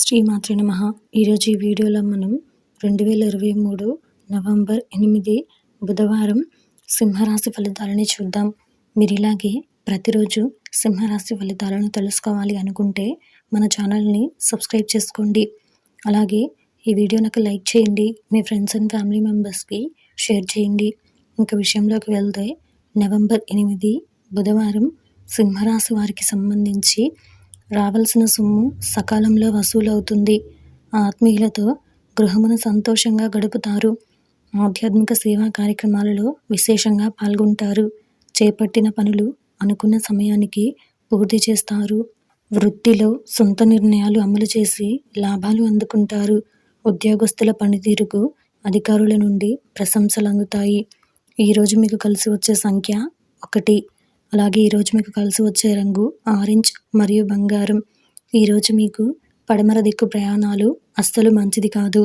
శ్రీమాత్రే నమ. ఈరోజు ఈ వీడియోలో మనం రెండు వేల ఇరవై మూడు నవంబర్ ఎనిమిది బుధవారం సింహరాశి ఫలితాలని చూద్దాం. మీరు ఇలాగే ప్రతిరోజు సింహరాశి ఫలితాలను తెలుసుకోవాలి అనుకుంటే మన ఛానల్ని సబ్స్క్రైబ్ చేసుకోండి. అలాగే ఈ వీడియో నాకు లైక్ చేయండి. మీ ఫ్రెండ్స్ అండ్ ఫ్యామిలీ మెంబర్స్కి షేర్ చేయండి. ఇంకా విషయంలోకి వెళ్తే నవంబర్ ఎనిమిది బుధవారం సింహరాశి వారికి సంబంధించి రావాల్సిన సొమ్ము సకాలంలో వసూలవుతుంది. ఆత్మీయులతో గృహమును సంతోషంగా గడుపుతారు. ఆధ్యాత్మిక సేవా కార్యక్రమాలలో విశేషంగా పాల్గొంటారు. చేపట్టిన పనులు అనుకున్న సమయానికి పూర్తి చేస్తారు. వృత్తిలో సొంత నిర్ణయాలు అమలు చేసి లాభాలు అందుకుంటారు. ఉద్యోగస్తుల పనితీరుకు అధికారుల నుండి ప్రశంసలు అందుతాయి ఈరోజు మీకు కలిసి వచ్చే సంఖ్య ఒకటి. అలాగే ఈరోజు మీకు కలిసి వచ్చే రంగు ఆరెంజ్ మరియు బంగారం. ఈరోజు మీకు పడమర దిక్కు ప్రయాణాలు అస్సలు మంచిది కాదు.